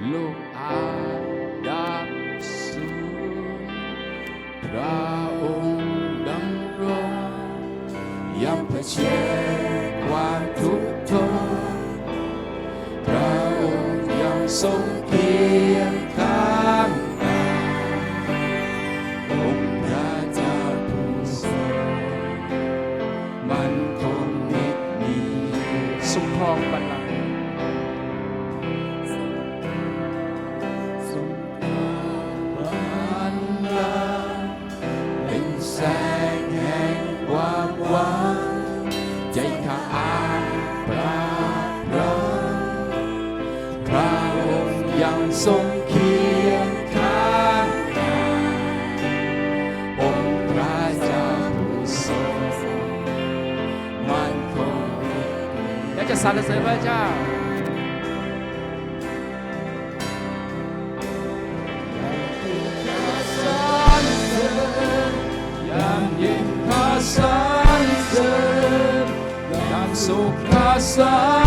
lúc ai đáp xuống ra ôm đắm rồi yam phải che qua thuốc thôi ra ôm yam sống ทรงเคียงข้างกายองค์พระเจ้าผู้ทรงมั่นคงและจะสรรเสริญพระเจ้าสา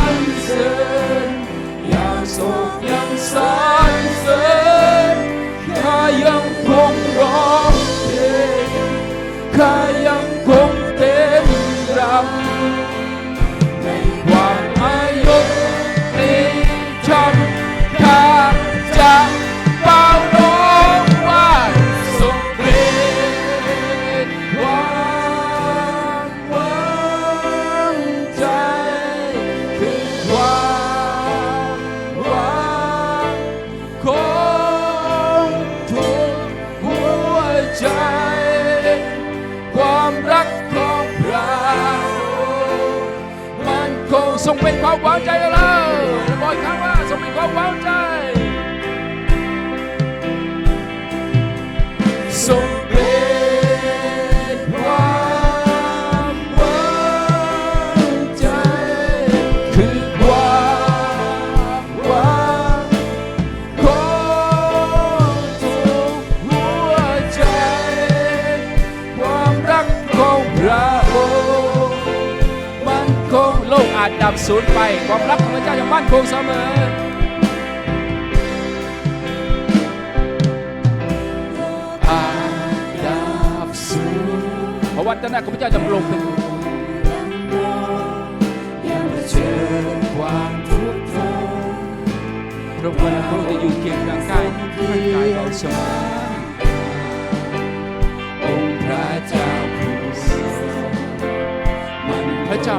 为ป็นคว ศูญไป ความรักของพระเจ้าอย่างบ้านคงเสมอพระวันตนะของพระเจ้าดำรงเป็นยังเผชิญความทุกข์ทรพระวันพระองค์จะอยู่เคียงข้างกายข้างกายเราเสมอ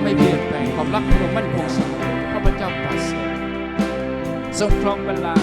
ไม่เปลี่ยนแปลงความรักพระองค์มั่นคงเสมอพระเจ้าปราศทรงครองเวลา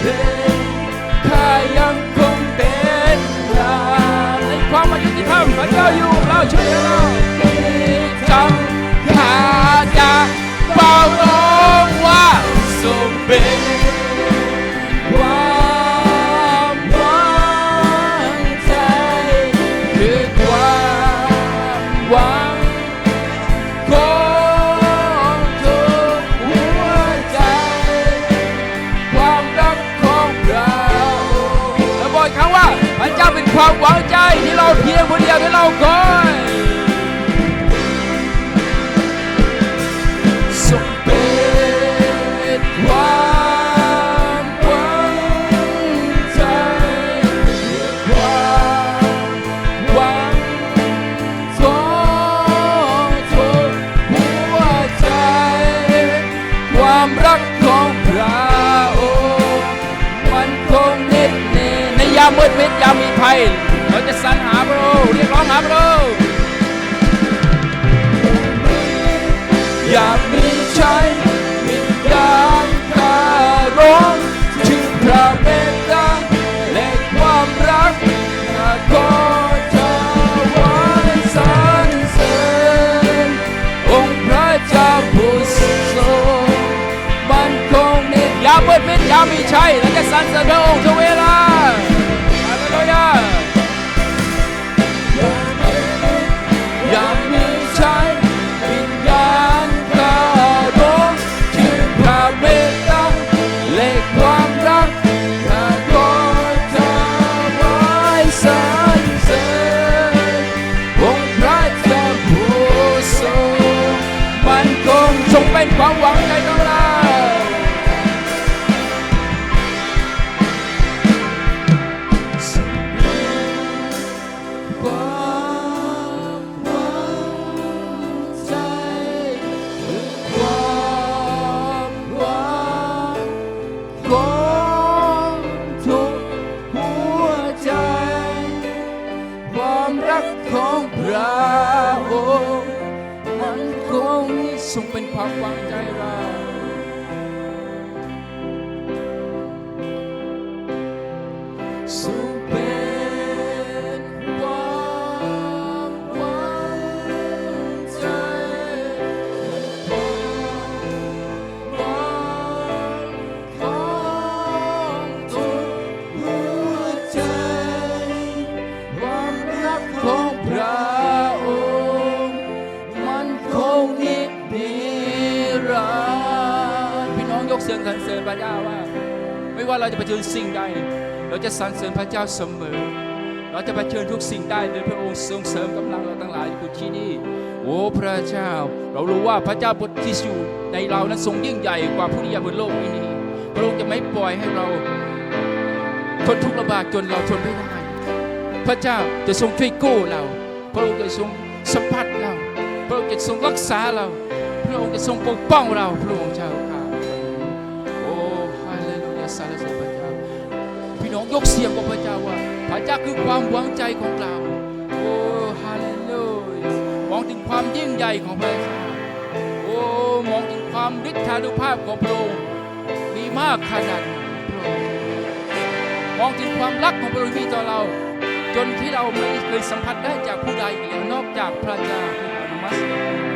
Yeah. ความหวังใจที่เราเพียงคนเดียวที่เราคอยสมเป็นความหวังใจความหวังของทนหัวใจ ความรักามมืดมิดยามมีภัย เราจะสรรหาพระองค์เรียกร้องหาพระองค์อยากมีชัยมีการการร้องถึงพระเมตตาและความรักก็จะหว้สรรเสริญองค์พระเจ้าผู้ทรงมันคงนิยามมืดมิดยามมีชัยเราจะสรรเสริญพระองค์ทวี เสียงสรรเสริญพระเจ้าว่า ไม่ว่าเราจะเผชิญสิ่งใด เราจะสรรเสริญพระเจ้าเสมอ เราจะเผชิญทุกสิ่งได้โดยพระองค์ทรงเสริมกำลังเราทั้งหลายอยู่ที่นี่โอ้พระเจ้า เรารู้ว่าพระเจ้าบทที่อยู่ในเรานั้นทรงยิ่งใหญ่กว่าผู้ที่อยู่บนโลกนี้ พระองค์จะไม่ปล่อยให้เราทนทุกข์ลำบากจนเราทนไม่ได้พระเจ้าจะทรงช่วยกู้เรา พระองค์จะทรงสัมผัสเรา พระองค์จะทรงรักษาเรา พระองค์จะทรงปกป้องเรา พระองค์เจ้า กเสียงกับพระเจ้าว่า พระเจ้าคือความหวังใจของเรา โอ้ฮาเลลูยามองถึงความยิ่งใหญ่ของพระเจ้าโอ้มองถึงความฤทธานุภาพของพระองค์มีมากขนาดไหนพระองค์มองถึงความรักของพระองค์มีต่อเรา จนที่เราไม่เคยสัมผัสได้จากผู้ใดอีกแล้วนอกจากพระเจ้าที่เรามัสการ